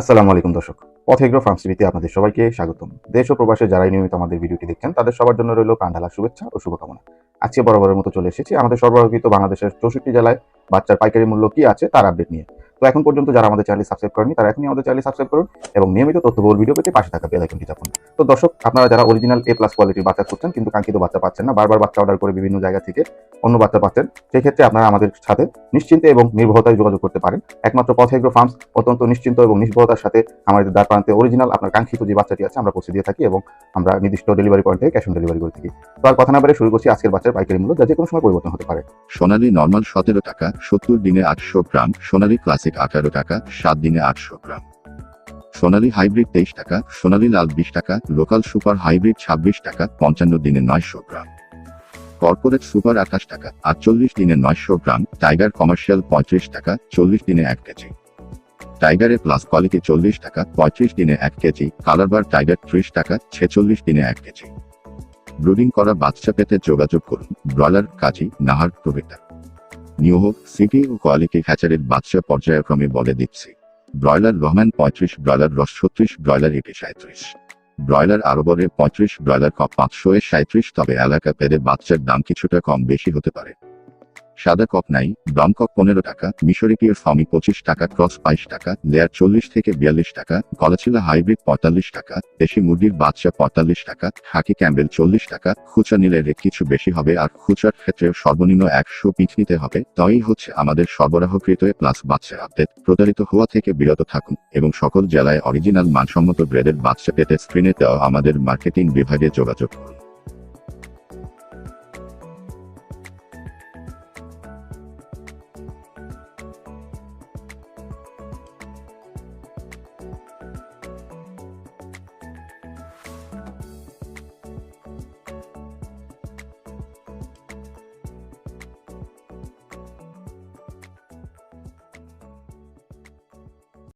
আসসালামু আলাইকুম দর্শক। পথেগ্রো ফার্মস টিভিতে আপনাদের সবাইকে স্বাগতম। দেশ ও প্রবাসে যারাই নিয়মিত আমাদের ভিডিওটি দেখছেন, তাদের সবার জন্য রইল প্রাণঢালা শুভেচ্ছা ও শুভকামনা। আজকে বরাবরের মতো চলে এসেছি আমাদের সরবরাহকৃত বাংলাদেশের চৌষট্টি জেলায় বাচ্চার পাইকারি মূল্য কি আছে তার আপডেট নিয়ে। এখন পর্যন্ত যারা আমাদের চ্যানেল সাবস্ক্রাইব করেনি তারা এখনই আমাদের চ্যানেল সাবস্ক্রাইব করুন এবং নিয়মিত তথ্যবহুল ভিডিও পেতে পাশে থাকা বেল আইকনটি চাপুন। তো দর্শক, আপনারা যারা অরিজিনাল এ প্লাস কোয়ালিটির বাচ্চা খুঁজছেন, কিন্তু কাঙ্ক্ষিত বাচ্চা পাচ্ছেন না, বারবার বাচ্চা অর্ডার করে বিভিন্ন জায়গা থেকে অন্য বাচ্চা পাচ্ছেন সেই ক্ষেত্রে আপনারা আমাদের সাথে নিশ্চিন্তে এবং নির্ভরতায় যোগাযোগ করতে পারেন। একমাত্র পথেগ্রো ফার্মস অত্যন্ত নিশ্চিন্ত এবং নির্ভরতার সাথে আমাদের দ্বার প্রান্তে অরিজিনাল আপনার কাঙ্ক্ষিত যে বাচ্চাটি আছে, আমরা পৌঁছে দিয়ে থাকি এবং আমরা নির্দিষ্ট ডেলিভারি পয়েন্টে ক্যাশ অন ডেলিভারি করে থাকি। তো আর কথা না বারে শুরু করছি আজকের বাচ্চার পাইকারি মূল্য, যা যে কোনো সময় পরিবর্তন হতে পারে। সোনালী নর্মাল সতেরো টাকা, সত্তর দিনে আটশো গ্রাম, সোনালী ক্লাসিক আঠারো টাকা, সাত দিনে আটশো গ্রাম। সোনালী হাইব্রিড তেইশ টাকা, সোনালী লাল বিশ টাকা, লোকাল সুপার হাইব্রিড ছাব্বিশ টাকা, পঞ্চান্ন দিনে নয়শো গ্রাম। কর্পোরেট সুপার আঠাশ টাকা, আটচল্লিশ দিনে নয়শো গ্রাম, টাইগার কমার্শিয়াল পঁয়ত্রিশ টাকা, চল্লিশ দিনে এক কেজি। টাইগারের প্লাস কোয়ালিটি চল্লিশ টাকা, পঁয়ত্রিশ দিনে এক কেজি কালারবার টাইগার ত্রিশ টাকা, ছেচল্লিশ দিনে এক কেজি। ব্রুডিং করা বাচ্চা পেতে যোগাযোগ করুন, ব্রয়লার, কাজী, নাহার প্রভৃতা। হোক সিটি ও কোয়ালিটি হ্যাচারের বাচ্চা পর্যায়ক্রমে বলে দিচ্ছি। ব্রয়লার রহমান পঁয়ত্রিশ, ব্রয়লার রস ছত্রিশ, ব্রয়লার এটি সাঁত্রিশ ব্রয়লার আরবরে পঁয়ত্রিশ, ব্রয়লার কপ পাঁচশো এ সাঁত্রিশ তবে এলাকা পেরে বাচ্চার দাম কিছুটা কম বেশি হতে পারে। সাদা কক নাই ব্রাউন কক পনেরো টাকা, মিশরি পিওর ফমি পঁচিশ টাকা, ক্রস বাইশ টাকা, লেয়ার চল্লিশ থেকে বিয়াল্লিশ টাকা, গলাচিলা হাইব্রিড পঁয়তাল্লিশ টাকা, দেশি মুরগির বাচ্চা পঁয়তাল্লিশ টাকা হাকি ক্যাম্বেল চল্লিশ টাকা, খুচরা নিলে রেট কিছু বেশি হবে আর খুচরার ক্ষেত্রে সর্বনিম্ন একশো পিস নিতে হবে। তাই হচ্ছে আমাদের সরবরাহকৃত প্লাস বাচ্চা আপডেট প্রতারিত হওয়া থেকে বিরত থাকুন এবং সকল জেলায় অরিজিনাল মানসম্মত ব্রেডের বাচ্চা পেতে স্ক্রিনে দেওয়া আমাদের মার্কেটিং বিভাগে যোগাযোগ করুন।